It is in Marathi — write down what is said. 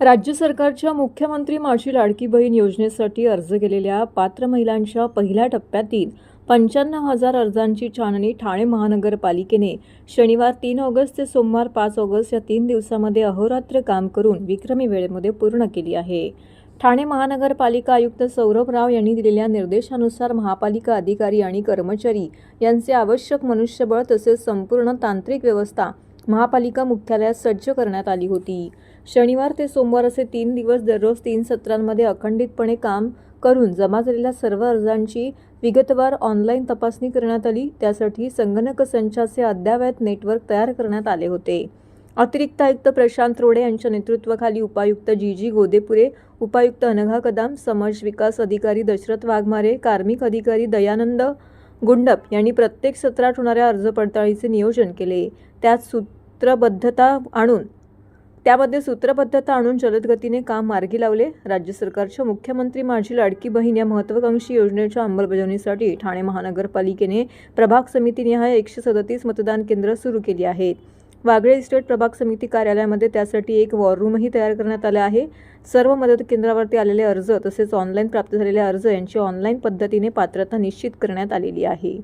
राज्य सरकारच्या मुख्यमंत्री माझी लाडकी बहीण योजनेसाठी अर्ज केलेल्या पात्र महिलांच्या पहिल्या टप्प्यातील पंच्याण्णव हजार अर्जांची छाननी ठाणे महानगरपालिकेने शनिवार तीन ऑगस्ट ते सोमवार पाच ऑगस्ट या तीन दिवसामध्ये अहोरात्र काम करून विक्रमी वेळेमध्ये पूर्ण केली आहे. ठाणे महानगरपालिका आयुक्त सौरभ राव यांनी दिलेल्या निर्देशानुसार महापालिका अधिकारी आणि कर्मचारी यांचे आवश्यक मनुष्यबळ तसेच संपूर्ण तांत्रिक व्यवस्था महापालिका मुख्यालयात सज्ज करण्यात आली होती. शनिवार ते सोमवार असे तीन दिवस दररोज तीन सत्रांमध्ये अखंडितपणे काम करून जमा झालेल्या सर्व अर्जांची विगतवार ऑनलाईन तपासणी करण्यात आली. त्यासाठी संगणक संचाचे अद्ययावत नेटवर्क तयार करण्यात आले होते. अतिरिक्त आयुक्त प्रशांत रोडे यांच्या नेतृत्वाखाली उपायुक्त जी जी गोदेपुरे उपायुक्त अनघा कदम समाज विकास अधिकारी दशरथ वाघमारे कार्मिक अधिकारी दयानंद गुंडप यांनी प्रत्येक सत्रात होणाऱ्या अर्ज पडताळीचे नियोजन केले. त्यात सूत्रबद्धता आणून त्यामध्ये सूत्रबद्धता आणून जलदगतीने काम मार्गी लावले. राज्य सरकारच्या मुख्यमंत्री माझी लाडकी बहीण या महत्त्वाकांक्षी योजनेच्या अंमलबजावणीसाठी ठाणे महानगरपालिकेने प्रभाग समितीनिहाय एकशे सदतीस मतदान केंद्र सुरू केली आहेत. वागळे इस्टेट प्रभाग समिती कार्यालयामध्ये त्यासाठी एक वॉर रूमही तयार करण्यात आला आहे. सर्व मदत केंद्रावरती आलेले अर्ज तसेच ऑनलाईन प्राप्त झालेले अर्ज यांची ऑनलाईन पद्धतीने पात्रता निश्चित करण्यात आलेली आहे.